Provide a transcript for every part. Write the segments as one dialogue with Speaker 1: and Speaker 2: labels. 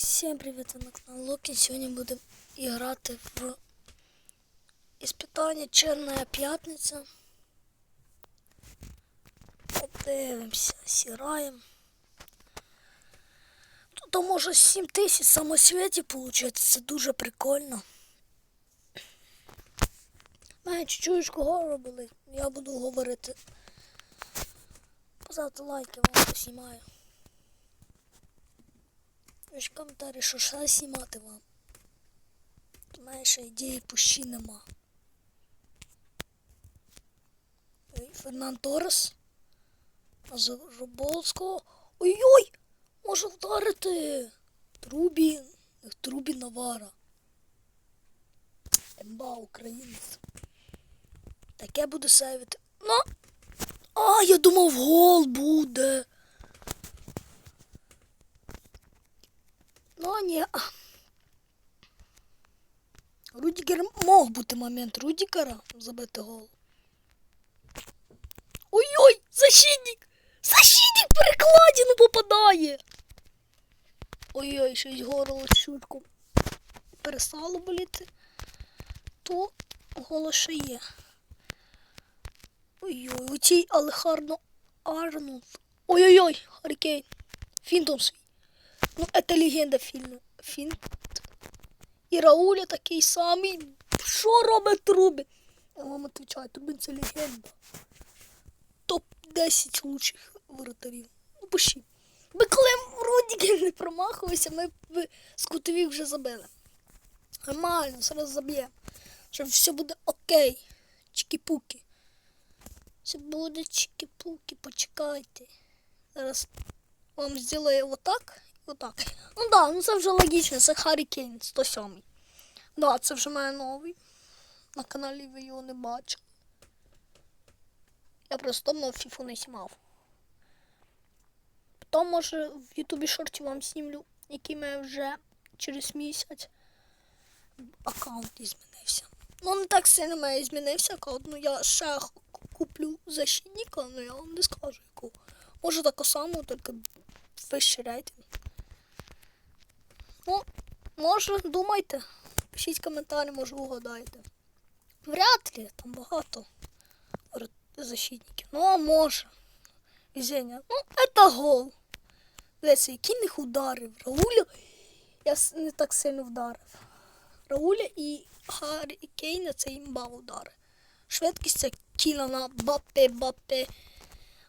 Speaker 1: Всем привет, ви на канал Локи. Сьогодні будемо грати в іспитання Черная п'ятниця. Подивимося, сіраємо. Тут може 7 тисяч це дуже прикольно. Мене чуєш, кого робили? Я буду говорити. Поставте лайки, вам поснімаю. Пишіть коментарі, що ще знімати вам. У мене ідеї пущі нема. Фернан Торрес. А з Роболського. Ой-ой! Може вдарити. Трубі. Трубі Навара. Емба українець. Таке буде сейвити. Ну. А, я думав, гол буде. Ну, ні. Рудігер мог бути момент Рудігера забити гол. Ой-ой! Защитник! Защитник перекладину попадає! Ой-ой, щось горло чутку перестало боліти. То голос ще є. Ой-ой, у цій Алехарно Арнольд. Ой-ой-ой, Харікейн. Фінтом свій. Ну, это легенда фільму. Фінт. І Рауля такий самий. Що робить Трубін? Я вам відповідаю, Трубін це легенда. Топ-10 лучших воротарів. Ну, пиши. Ми коли Рудігер не промахувався, ми б з вже забили. Нормально, зараз заб'ємо. Що все буде окей. Чики-пуки. Все буде чики-пуки, почекайте. Зараз вам зроблю отак отак. Ну да, ну це вже логічно, це Харі Кейн 107. Да, це вже мене новий. На каналі ви його не бачили. Я просто давно фіфу не знімав. Потім, може, в Ютубі шорті вам знімлю, який мене вже через місяць аккаунт змінився. Ну, не так сильно мене змінився аккаунт, ну я ще куплю защитника, але я вам не скажу яку. Може таку саму, тільки вищий рейтинг. Ну, може, думайте. Пишіть коментарі, може угадаєте. Вряд ли, там багато защитників. Ну, а може. Везення. Ну, это гол. Дивіться, який них ударив. Рауля. Я не так сильно вдарив. Рауля і Харі Кейна це імба удари. Швидкість це Кілана, Бапе, Бапе.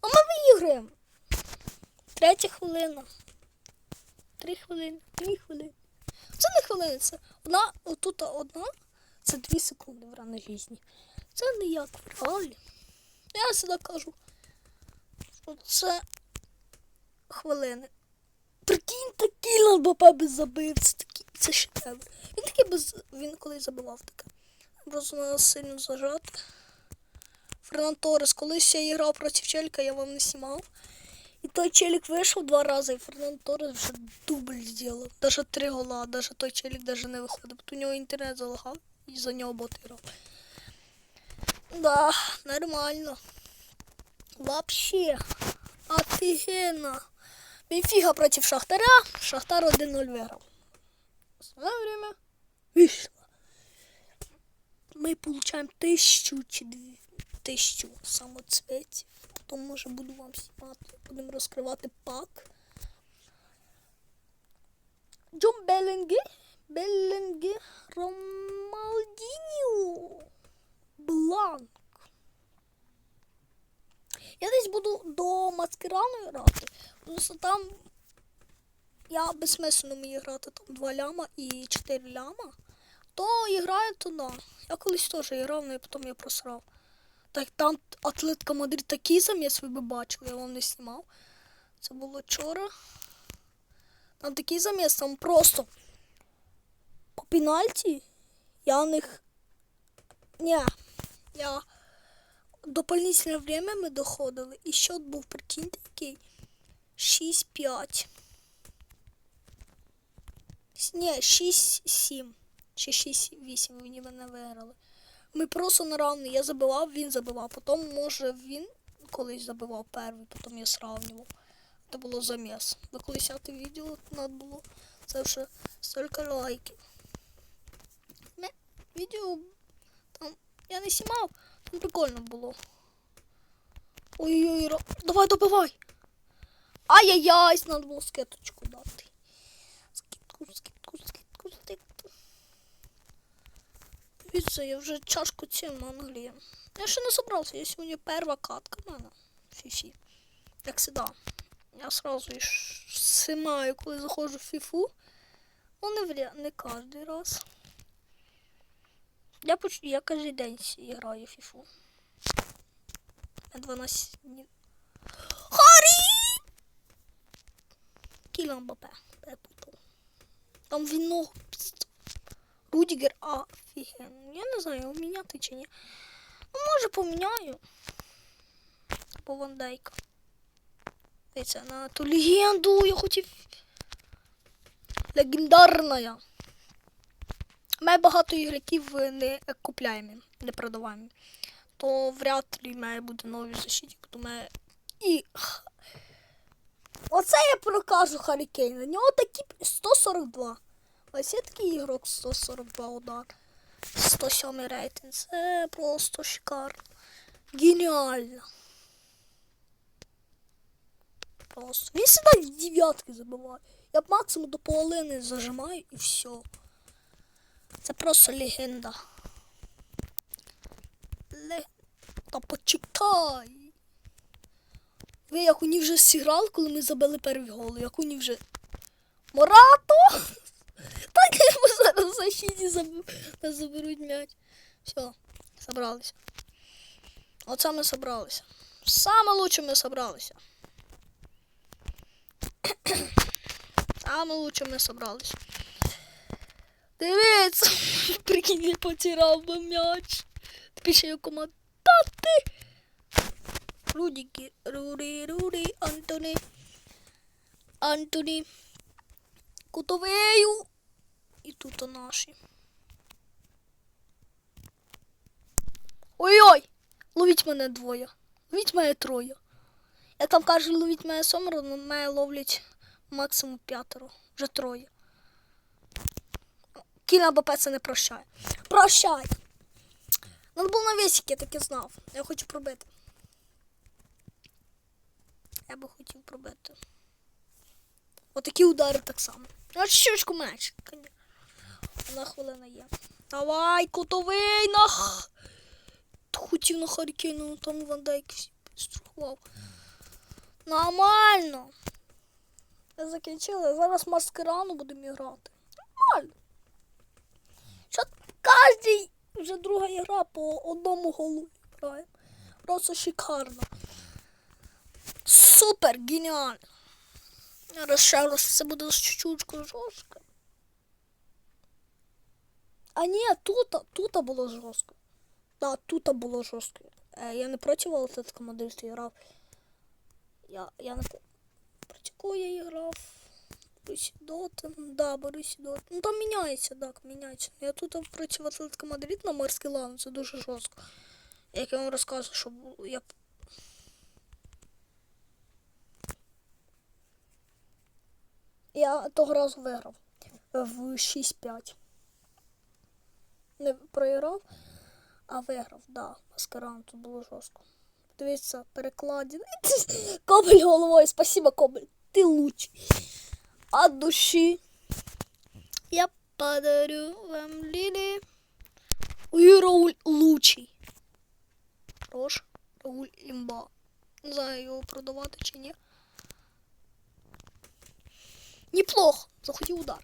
Speaker 1: А ми виіграємо. Третя хвилина. Три хвилини, дві хвилини. Це не хвилини, це одна, отут одна, це дві секунди в ранній житті. Це не як в реалі. Я завжди кажу, що це хвилини. Прикинь, такий Ламбапе без забив, це такий, це шедевр. Він такий без, він колись забивав таке. Просто треба сильно зажати. Фернан Торрес, колись я грав проти Челька, я вам не знімав. І той челік вийшов два рази, і Фернандо Торрес вже дубль зробив. Даже три гола, даже той челік даже не виходив. У нього інтернет залагав і за нього бот грав. Да, нормально. Вообще, офигенно. Бенфіга проти Шахтаря. Шахтар 1-0 виграв. Своє время вийшло. Ми получаємо тисячу чи дві самоцветів. Потім може буду вам знімати. Будемо розкривати пак. Джон Беленге. Беленге. Ромалдіньо. Бланк. Я десь буду до маскирану грати. Просто там я безсмислено мені грати там 2 ляма і 4 ляма. То і граю туди. Я колись теж грав, але потім я просрав. Так там Атлетика Мадрид такий заміс, ви би бачили, я вам не знімав. Це було вчора. Там такий заміс, там просто по пенальті я них. Ні, я дополнительне время ми доходили. І счет був прикиньте який 6-5. Ні, 6-7. Чи 6-8 вони мене виграли. Ми просто на равний. Я забивав, він забивав. Потім, може, він колись забивав перший, потім я сравнював. Це було заміс. Ви колись це відео треба було Це вже стільки лайків. Ми відео там я не знімав, там прикольно було. Ой-ой-ой, давай добивай. Ай-яй-яй, надо було скеточку дати. Скидку, скидку, Дивіться, я вже чашку цим англієм. Я ще не собрався, я сьогодні перша катка в мене. Фіфі. Як завжди. Я сразу снимаю, коли заходжу в фіфу. Ну, не, вря... не кожен раз. Я, поч... я кожен день граю в фіфу. На 12 днів. Харі! Кіла Мбапе. Там він ногу. Рудігер, офіген. Я не знаю, міняти чи ні. Ну, може поміняю. Або Ван Дейка. Дивіться, на ту легенду я хотів. Легендарна. У мене багато ігроків не купляємо, не продаваємо. То вряд ли має бути новий защитник. То мене і. Оце я прокажу Харікейна. У нього такі 142. Ось є такий ігрок 142 удар. 107 рейтинг. Це просто шикарно. Геніально. Просто. Він сюди дев'ятки забиває. Я б максимум до половини зажимаю і все. Це просто легенда. Ле... Та почекай. Ви як вони вже зіграли, коли ми забили перший гол, як вони вже. Морато! Зараз заб... заберуть м'яч. Все, собралися. Оце ми собралися. Саме лучше ми собралися. Саме лучше ми собралися. Дивіться, прикинь, я би м'яч. Ще є команда. Ти. Рудіки, Рурі, Рурі, Антоні. Антоні. Кутовею. І тут наші. Ой-ой! Ловіть мене двоє. Ловіть мене троє. Як там кажуть, ловіть мене сомеро, але мене ловлять максимум п'ятеро. Вже троє. Кіна БП це не прощає. Прощай! Надо було на весік, я таки знав. Я хочу пробити. Я би хотів пробити. Отакі удари так само. А щочку менше, звісно. Одна хвилина є. Давай, кутовий нах. Хотів на Харікейну, ну там Ван Дейк. Нормально. Я закінчила, зараз маскирану будемо грати. Нормально. Що кожній вже друга гра по одному голу граємо. Просто шикарно. Супер, геніально. Зараз ще раз все буде чуть-чуть жорстко. А ні, тут, тут було жорстко. Так, тут було жорстко. Е, я не проти Атлетико Мадрид грав. Я, я не проти я грав. Борусі Дотен, да, Борусі Дотен. Ну там міняється, так, міняється. Я тут проти Атлетико Мадрид на Морський лан, це дуже жорстко. Як я вам розказую, що я Я того разу виграв в 6-5. Не програв, а виграв, да. Маскаран, тут було жорстко. Дивіться, перекладі. Кобель головою, спасибо, Кобель. Ти лучший. От душі. Я подарю вам лілі. Ой, Рауль лучший. Хорош. Рауль імба. Не знаю, його продавати чи ні. Неплохо. Захотів удар.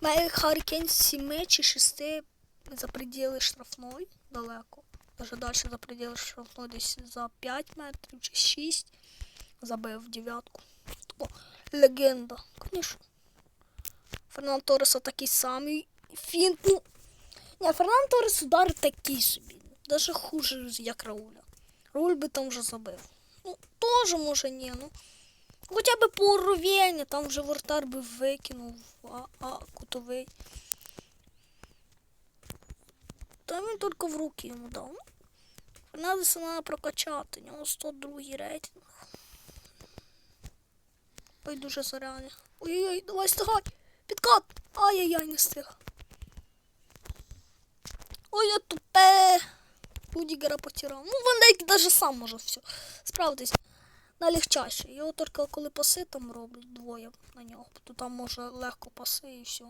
Speaker 1: Має Харікен 7 чи 6 за пределы штрафной далеко. Даже дальше за пределы штрафной десь за 5 метрів чи 6. Забив дев'ятку. О, легенда, конечно. Фернан Торреса такий самий. Фінт, ну. Ні, Фернан Торрес удар такий собі. Даже хуже, як Рауля. Рауль би там вже забив. Ну, теж може ні, ну. Хоча б по уровеню, там вже вратар би викинув, а, а кутовий. Та він тільки в руки йому дав. Ну, Фернандеса треба прокачати, у нього 102 рейтинг. Ой, дуже заряне. Ой-ой-ой, давай стигай. Підкат! Ай-яй-яй, не встиг. Ой, я тупе. Рудігера потирав. Ну, Дейк даже сам може все справитись на легчайше. Його тільки коли паси там роблять двоє на нього, то там може легко паси і все.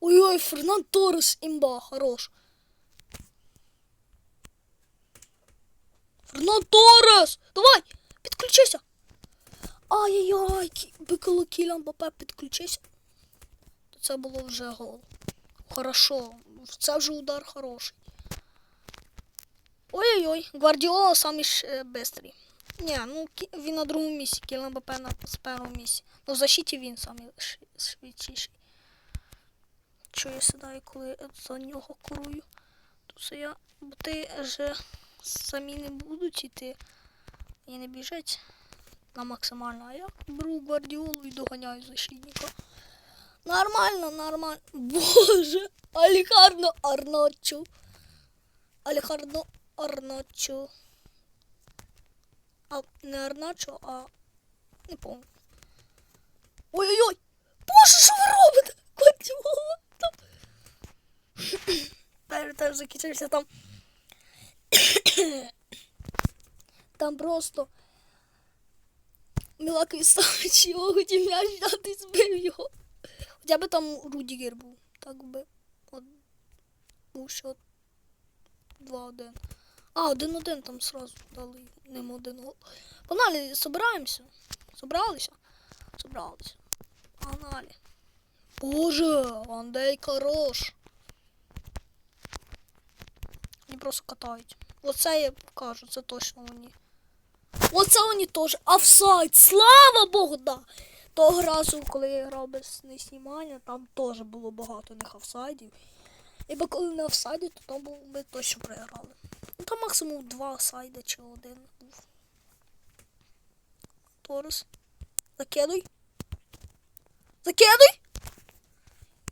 Speaker 1: Ой-ой, Фернан Торрес, імба, хорош. Фернан Торрес! Давай! Підключися! Ай-яй-яй, Биколо Кілян Бапе, підключися. Це було вже гол. Хорошо. Це вже удар хороший. Ой-ой-ой, Гвардіола самий ш- е, бистрий. Ні, ну він на другому місці, Кілян Бапе на першому місці. Ну в защиті він самий ш- швидший. Що я сідаю, коли за нього курую? То це я, бо ти же самі не будуть іти і не біжать на максимально, а я беру гвардіолу і доганяю защитника. Нормально, нормально. Боже, Аліхарно Арночу. Аліхарно Арночу. А не Арначо, а не помню. Ой-ой-ой! Боже, що ви робите? Гвардіола! Там... Тепер теж закінчився там. Там просто Мілакові Савич його хотів м'яч збив його. Хоча б там Рудігер був. Так би. От, був ще 2-1. А, 1-1 там сразу дали ним один гол. Погнали, собираємося. Собралися? Собралися. Погнали. Боже, Андей хорош. Вони просто катають. Оце я кажу, це точно вони. Оце вони теж офсайд. Слава Богу, да. Того разу, коли я грав без неснімання, там теж було багато них офсайдів. І бо коли не офсайді, то там ми точно програли. Ну там максимум два офсайди чи один був. Торис. Закидуй. Закидуй.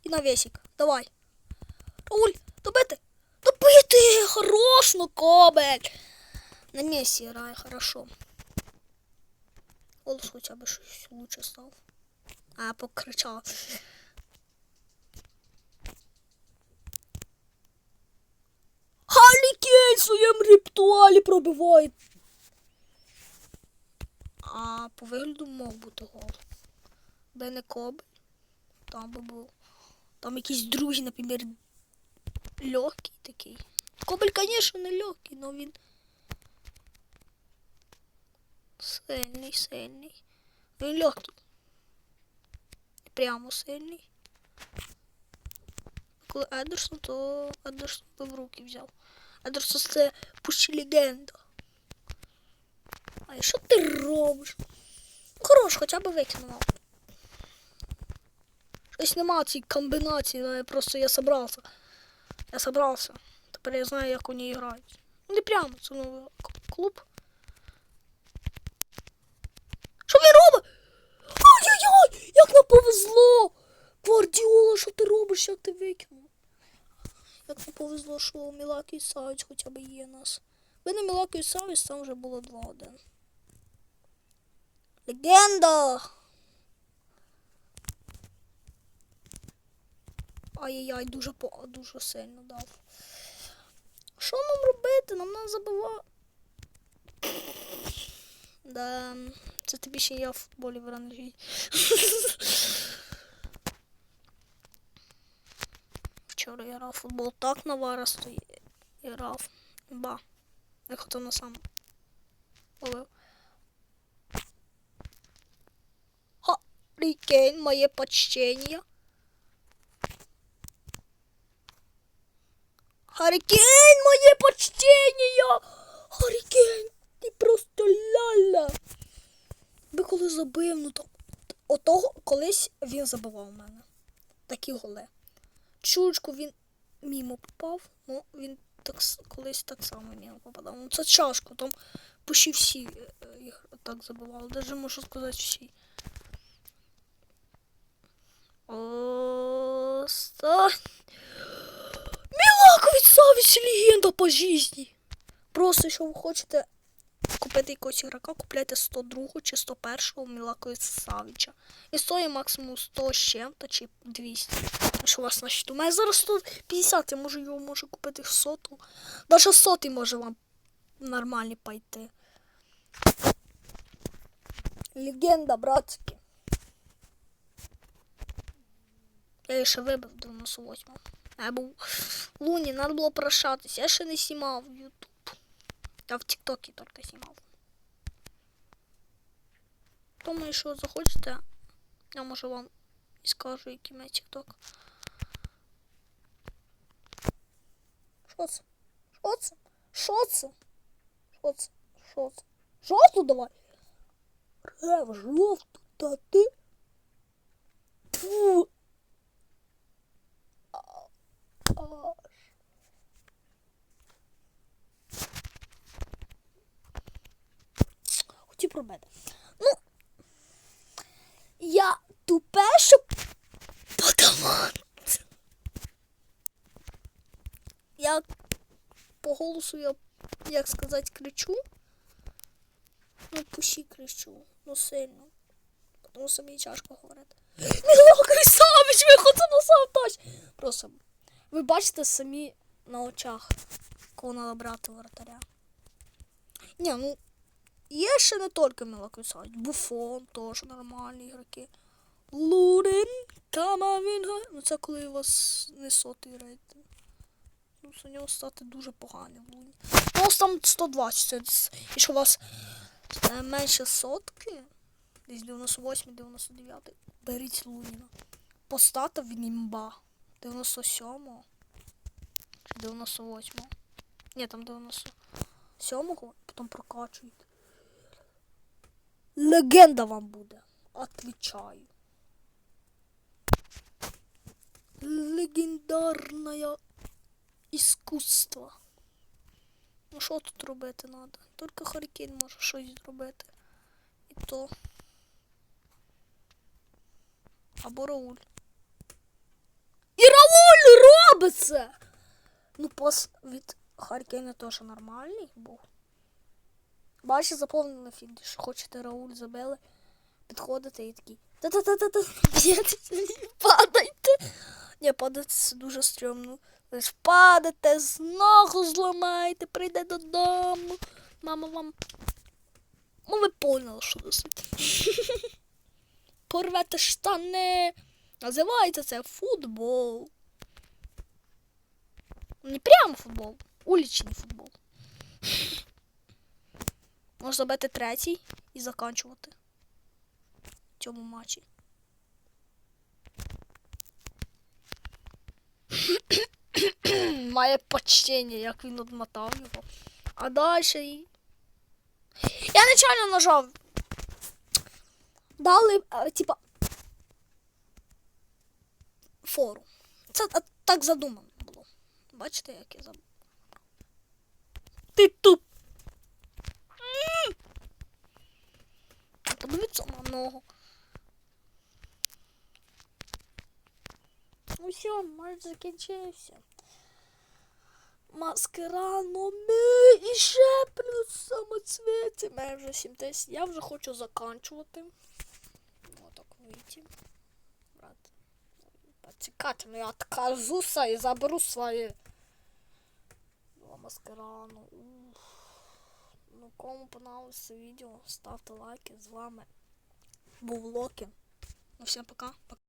Speaker 1: І на весик. Давай. Рауль, добити. Добити! Хорош, ну кобель. На Месси грає хорошо. Голос хоча б щось лучше став. А. Харлі Кейн в своєму ритуалі пробиває. А по вигляду мог бути гол. Де не кобель. Там би був. Там якийсь другий, наприклад, легкий такий. Кобель, звісно, не легкий, але він сильний, сильний. Він легкий. Прямо сильний. Коли Едерсон, то Едерсон би в руки взяв. Едерсон це пущі легенда. А що ти робиш? Хорош, хоча б викинув. Щось нема цієї комбінації, але просто я собрався. Я собрався. Тепер я знаю, як вони грають. Ну не прямо, це новий клуб. Що він робить? Ой-ой-ой! Як нам повезло! Гвардіола, що ти робиш, як ти викинув? Як нам повезло, що Мілакі і Савіць хоча б є нас. Ви не Мілакі і Савіць, там вже було 2-1. Легенда! Ай-яй-яй, дуже дуже сильно дав. Що нам робити? Нам треба забивати. Да, це тобі ще я в футболі в. Вчора я грав футбол так наваристо я грав. Ба. Я хотів на сам. Ловив. Харі Кейн, моє почтення. Харі моє почтення! Харі Кейн, ти просто ляля. Би коли забив, ну то отого колись він забивав у мене. Такі голи. Чурочку він мімо попав, ну він так, колись так само мімо попадав. Ну це чашко, там почти всі е, їх так забивали. Даже можу сказати всі. Остань. Савіч легенда по житті. Просто, якщо ви хочете купити якогось ігрока, купляйте 102 чи 101 Мілако Савіча. І стоїть максимум 100 з чим-то чи 200. Що у вас на счету? У мене зараз 150, я можу його можу купити в соту. Даже сотий може вам нормальні пойти. Легенда, братські. Я ще вибив 98 Був Луні, треба було прощатися. Я ще не знімав в Ютуб. Я в Тіктокі тільки знімав. Тому, якщо захочете, я може вам і скажу, який мій Тікток. Що це? Що це? Що це? Що це? Що це? Жовту давай. Рев, жовту, та ти. Фу. Аж. Хотів про. Ну, я тупе, щоб подавати. Я по голосу я, як сказати, кричу. Ну, пущі кричу. Ну сильно. Тому що мені тяжко говорити. Міло Крисавич, виходить на сам. Просто ви бачите самі на очах, кого треба брати воротаря. Ні, ну є ще не тільки Міло Крисавич. Буфон теж нормальні ігроки. Лурин, Камавінга. Ну це коли у вас не сотий рейтинг. Ну, у нього стати дуже поганий в луні. У вас там 120. це- Якщо у вас е, менше сотки, десь 98-99, беріть Луніна. Постата в німба. 97-го. Чи 98-го. Ні, там 97-го, потім прокачуєте. Легенда вам буде. Отвечаю. Легендарное іскусство. Ну що тут робити треба? Тільки Харікін може щось зробити. І то. Або Рауль. І Рауль робить це! Ну, пас від Харікена теж нормальний був. Бачите, заповнили фільм, що хочете Рауль забили. Підходите і такі. Та-та-та-та-та. Падайте. Ні, падати це дуже стрьомно. Ви ж падете, з ногу зламаєте, прийде додому. Мама вам. Ну, ви поняли, що досить. Порвете штани. Називається це футбол. Не прямо футбол, уличний футбол. Можна забити третій і заканчувати в цьому матчі. Має почтення, як він odмотав його. А далі. Я нечайно нажав. Дали, е, типа. Фору. Це так задумано було. Бачите, як я забув. Ти туп. Подивіться на ногу. Ну все, матч закінчився. Маскарано ми і ще плюс самоцвіти. Мене вже 70. Я вже хочу заканчувати. Отак вийти. Брат. Поцікати, ну я откажуся і заберу своє. Ну, маскарану. Кому понравилось це відео, ставте лайки. З вами був Локі. Ну, всім пока. пока.